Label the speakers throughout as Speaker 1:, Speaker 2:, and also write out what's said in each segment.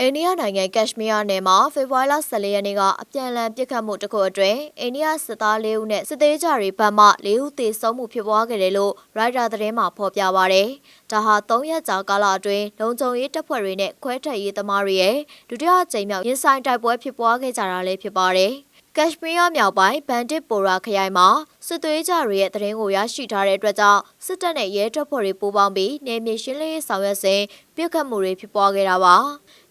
Speaker 1: အိန္ဒိယနိုင်ငံကက်ရှ်မီးယားနယ်မှာဖေဖော်ဝါရီလ14ရက်နေ့ကအပြန်အလှန်ပစ်ခတ်မှုတစ်ခုအတွင်းအိန္ဒိယစစ်သား၄ဦးနဲ့စစ်သေးကြတွေဘက်မှ၄ဦးသေဆုံးမှုဖြစ်ပွားခဲ့တယ်လို့ရိုက်တာသတင်းမှာဖော်ပြပါဗျ။ဒါဟာ၃ရက်ကြာကာလအတွင်းလုံခြုံရေးတပ်ဖွဲ့တွေနဲ့ခွဲထွက်ရေးသမားတွေရဲ့ဒုတိယအကြိမ်မြောက်ရင်ဆိုင်တိုက်ပွဲဖြစ်ပွားခဲ့ကြတာလည်းဖြစ်ပါတယ်။ ကက်ရှ်မီးယားမြောက်ပိုင်းဘန်ဒစ်ပိုရာခရိုင်မှာစစ်သွေးကြတွေရဲ့တရင်ကိုရရှိထားတဲ့အတွက်ကြောင့်စစ်တပ်နဲ့ရဲတပ်ဖွဲ့တွေပူးပေါင်းပြီးနေမြေရှင်းလင်းရေးဆောင်ရွက်စဉ်ပြစ်ခတ်မှုတွေဖြစ်ပွားခဲ့တာပါ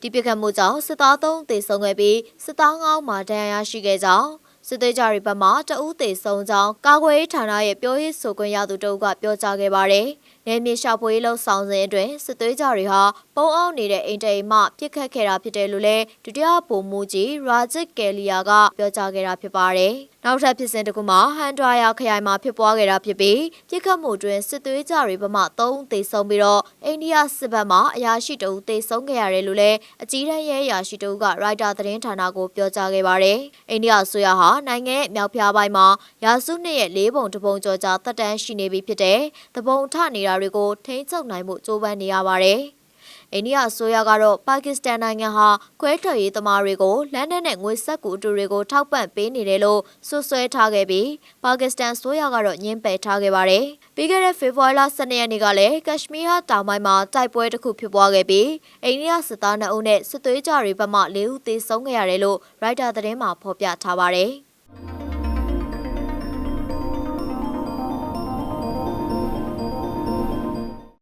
Speaker 1: ဒီပြစ်ခတ်မှုကြောင့်စစ်သား၃သေဆုံးခဲ့ပြီးစစ်သား9ဦးမှာဒဏ်ရာရရှိခဲ့ကြောင်း စစ်သေးကြတွေဘက်မှတဦးသေဆုံးကြောင်းကာကွယ်ရေးဌာနရဲ့ပြောရေးဆိုခွင့်ရသူတဦးကပြောကြားခဲ့ပါတယ်။နယ်မြေရှာဖွေရေးလှုပ်ဆောင်စဉ်အတွင်းစစ်သေးကြတွေဟာပုံအောင်နေတဲ့အိမ်တိမ်မှပြစ်ခတ်ခဲ့တာဖြစ်တယ်လို့လည်းဒုတိယဗိုလ်မှူးကြီးရာဂျစ်ကယ်လီယာကပြောကြားခဲ့တာဖြစ်ပါတယ်။ နောက်ထပ်ဖြစ်စဉ်တစ်ခုမှာဟန်ဒရာယာခရိုင်မှာဖြစ်ပွားခဲ့တာဖြစ်ပြီးပြစ်ခတ်မှုတွင်စစ်သွေးကြတွေဘက်မှ3ဦးသေဆုံးပြီးတော့အိန္ဒိယစစ်ဘက်မှအရာရှိတဦးသေဆုံးခဲ့ရတယ်လို့လည်းအကြီးတန်းရဲအရာရှိတဦးကရိုက်တာသတင်းဌာနကိုပြောကြားခဲ့ပါတယ်။အိန္ဒိယအစိုးရဟာနိုင်ငံရဲ့မြောက်ဖျားပိုင်းမှာရာစုနှစ်ရဲ့လေးပုံတစ်ပုံကျော်ကြာတက်တန်းရှိနေပြီဖြစ်တဲ့တပုံထနေတာတွေကိုထိန်းချုပ်နိုင်မှုကြိုးပမ်းနေရပါတယ်။ အိန္ဒိယအစိုးရကတော့ပါကစ္စတန်နိုင်ငံဟာခွဲထွက်ရေးသမားတွေကိုလန်ဒန်နဲ့ငွေဆက်ကူအတူတွေကိုထောက်ပံ့ပေးနေတယ်လို့ဆွဆွဲထားခဲ့ပြီးပါကစ္စတန်အစိုးရကတော့ညှင်းပယ်ထားခဲ့ပါတယ်။ပြီးခဲ့တဲ့ဖေဖော်ဝါရီလ12ရက်နေ့ကလည်းကက်ရှ်မီးယားတောင်ပိုင်းမှာတိုက်ပွဲတစ်ခုဖြစ်ပွားခဲ့ပြီးအိန္ဒိယစစ်သား2ဦးနဲ့စစ်သွေးကြတွေဘက်မှ4ဦးသေဆုံးခဲ့ရတယ်လို့ရိုက်တာသတင်းမှာဖော်ပြထားပါတယ်။